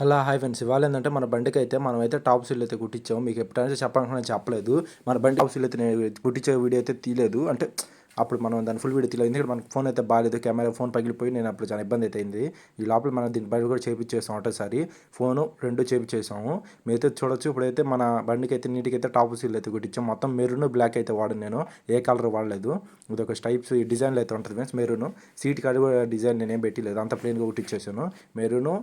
Hello hi friends. ఇవాళ ఏంటంటే మన బండికి అయితే మనం అయితే టాప్ సీల్ అయితే కుట్టించాము. మీకు ఎప్పుడైనా చెప్పాలనుకున్నా చెప్పలేదు. మన బండి టాప్ సీల్ అయితే నేను కుట్టించే వీడియో అయితే తీయలేదు. అంటే అప్పుడు మనం దాని ఫుల్ వీడియో తీయలేదు. ఎందుకంటే మనకు ఫోన్ అయితే బాగాలేదు. కెమెరా ఫోన్ పగిలిపోయి నేను అప్పుడు చాలా ఇబ్బంది అయితే అయింది ఈ లోపల మనం దీని బండి కూడా చేపించేసాం ఒకటేసారి. ఫోను రెండు చేపించేసాము. మీరైతే చూడొచ్చు. ఇప్పుడైతే మన బండికి అయితే నీటికి అయితే టాప్ సీల్ అయితే కుట్టించాం. మొత్తం మెరూన్ బ్లాక్ అయితే వాడను నేను. ఏ కలర్ వాడలేదు. ఇది ఒక స్టైప్స్ ఈ డిజైన్లు అయితే ఉంటుంది ఫ్రెండ్స్. మెరూన్. సీట్ కాడ కూడా డిజైన్ నేనేం పెట్టలేదు. అంత ప్లెయిన్గా కుట్టించేసాను. మెరూను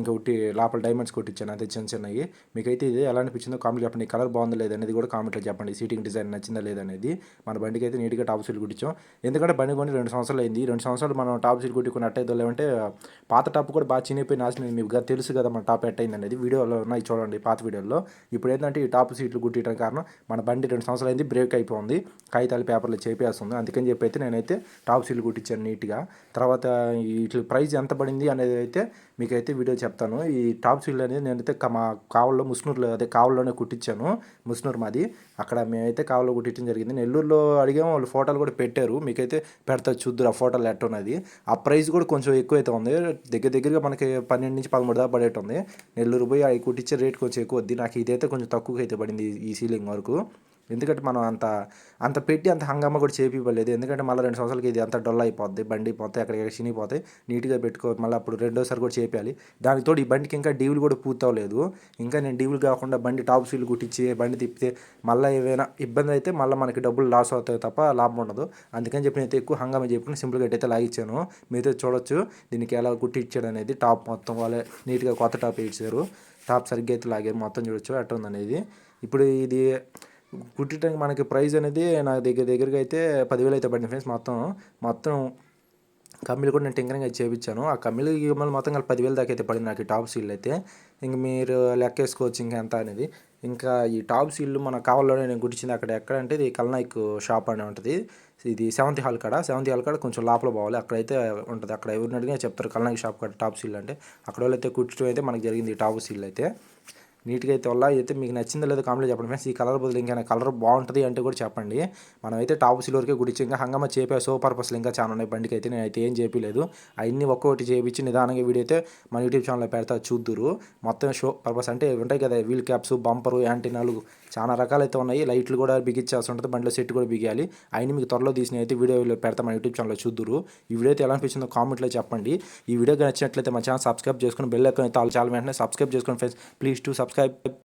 ఇంకా ఉట్టి లోపల డైమండ్స్ కొట్టించాను. అదే చిన్న చిన్నవి. మీకైతే ఇది ఎలా అనిపించిందో కామెంట్ చెప్పండి. కలర్ బాగుందో లేదనేది కూడా కామెంట్లో చెప్పండి. సీటింగ్ డిజైన్ నచ్చిందా లేదనేది మన బండికి అయితే నీట్గా టాప్ సీల్ కుట్టించాం. ఎందుకంటే బండి కొని రెండు సంవత్సరాలు అయింది. రెండు సంవత్సరాలు మనం టాప్ సీల్ కుట్టుకుని అట్టయితే లేవంటే పాత టాప్ కూడా బాగా చినిపోయి నాశనం మీకు తెలుసు కదా మన టాప్ ఎట్టయింది అనేది. వీడియోలో ఉన్నాయి చూడండి పాత వీడియోలో ఇప్పుడు ఏంటంటే ఈ టాప్ సీట్లు కుట్టించడం కారణం మన బండి రెండు సంవత్సరాలు అయింది బ్రేక్ అయిపోయింది. కాగితాలు పేపర్లు చేపేస్తుంది. అందుకని చెప్పి అయితే నేనైతే టాప్ సీట్లు కుట్టించాను నీట్గా తర్వాత వీటి ప్రైస్ ఎంత పడింది అనేది అయితే మీకైతే వీడియో చెప్తాను. ఈ టాప్ సీల్ అనేది నేనైతే మా కావల్లో ముస్నూరులో అదే కావల్లోనే కుట్టించాను ముస్నూరు మాది. అక్కడ మేమైతే కావల్లో కుట్టించడం జరిగింది. నెల్లూరులో అడిగాము వాళ్ళు ఫోటోలు కూడా పెట్టారు. మీకైతే పెడతా చూద్దరు ఆ ఫోటోలు ఎట్ట ఉన్నది. ఆ ప్రైస్ కూడా కొంచెం ఎక్కువ అయితే ఉంది. దగ్గర దగ్గరగా మనకి పన్నెండు నుంచి పదమూడు దాకా పడేటుంది నెల్లూరు పోయి అవి కుట్టించే రేట్ కొంచెం ఎక్కువ వద్ది. నాకు ఇదైతే కొంచెం తక్కువ అయితే పడింది ఈ సీలింగ్ వరకు. ఎందుకంటే మనం అంత అంత పెట్టి అంత హంగామా కూడా చేపివ్వలేదు. ఎందుకంటే మళ్ళీ రెండు సంవత్సరాలకి ఇది అంత డొల్ అయిపోద్ది బండి పోతే అక్కడ చినిగిపోతాయి నీట్గా పెట్టుకో మళ్ళీ అప్పుడు రెండోసారి కూడా చేపించాలి దానికి తోడు ఈ బండికి ఇంకా డీవులు కూడా పూర్తవలేదు. ఇంకా నేను డీవులు కాకుండా బండి టాప్ సీల్ కుట్టించి బండి తిప్పితే మళ్ళీ ఏమైనా ఇబ్బంది అయితే మళ్ళీ మనకి డబ్బులు లాస్ అవుతాయి తప్ప లాభం ఉండదు. అందుకని చెప్పి నేను ఎక్కువ హంగామా చెప్పుకుని సింపుల్గా అయితే లాగిచ్చాను. మీతో చూడొచ్చు దీనికి ఎలా కుట్టించాడు అనేది. టాప్ మొత్తం వాళ్ళే నీట్గా కొత్త టాప్ ఇచ్చారు టాప్ సరిగ్గా అయితే లాగారు. మొత్తం చూడొచ్చు. అట్ట ఉందనేది ఇప్పుడు ఇది కుట్టడానికి మనకి ప్రైస్ అనేది నా దగ్గర దగ్గరగా అయితే పదివేలు అయితే పడింది ఫ్రెండ్స్ మొత్తం. మొత్తం కమ్మీలు కూడా నేను టింకరింగ్ అయితే చేయించాను ఆ కమ్మీలు మళ్ళీ మొత్తం కలిపి పదివేలు దాకా అయితే పడింది నాకు ఈ టాప్ సీల్ అయితే. ఇంక మీరు లెక్కేసుకోవచ్చు ఇంకా ఎంత అనేది. ఇంకా ఈ టాప్ సీల్ మన కావాలోనే నేను గుర్తించింది అక్కడ ఎక్కడ అంటే ఇది కల్నాయక్ షాప్ అని ఉంటుంది. ఇది సెవెంత్ హాల్ కాడ. సెవెంత్ హాల్ కాడ కొంచెం లోపల పోవాలి. అక్కడైతే ఉంటుంది. అక్కడ ఎవరిని అడిగినా చెప్తారు కల్నాయక్ షాప్ కాడ టాప్ సీల్ అంటే. అక్కడ వాళ్ళు అయితే కుట్టడం అయితే మనకు జరిగింది ఈ టాప్ సీల్ అయితే. నీట్గా అయితే వల్ల అయితే మీకు నచ్చిందో లేదో కామెంట్లో చెప్పండి ఫ్రెండ్స్. ఈ కలర్ బదులు ఇంకా కలర్ బాగుంటుంది అంటే కూడా చెప్పండి. మనమైతే టాప్ సిల్వర్కే గుడిచి ఇంకా హంగమ్మ చేపే సో పర్పస్లు ఇంకా చాలా ఉన్నాయి. బండికి అయితే నేనైతే ఏం చేయలేదు అవన్నీ ఒక్కొక్కటి చేయించి నిదానంగా వీడియో అయితే మన యూట్యూబ్ ఛానల్లో పెడతా చూద్దురు. మొత్తం షో పర్పస్ అంటే ఉంటాయి కదా వీల్ క్యాప్స్ బంపరు యాంటీనాలు చాలా రకాలైతే ఉన్నాయి. లైట్లు కూడా బిగించాల్సి ఉంటుంది. బండిలో సెట్ కూడా బిగియాలి. అయిన మీకు త్వరలో తీసిన అయితే వీడియోలో పెడతా మన యూట్యూబ్ ఛానల్లో చూద్దురు. ఈ వీడియో అయితే ఎలా అనిపించిందో కామెంట్లో చెప్పండి. ఈ వీడియో నచ్చినట్లయితే మన ఛానల్ సబ్స్క్రైబ్ చేసుకుని బెల్ ఎక్కడ అయితే చాలా వెంటనే సబ్స్క్రైబ్ చేసుకుని friends. Please to subscribe subscribe.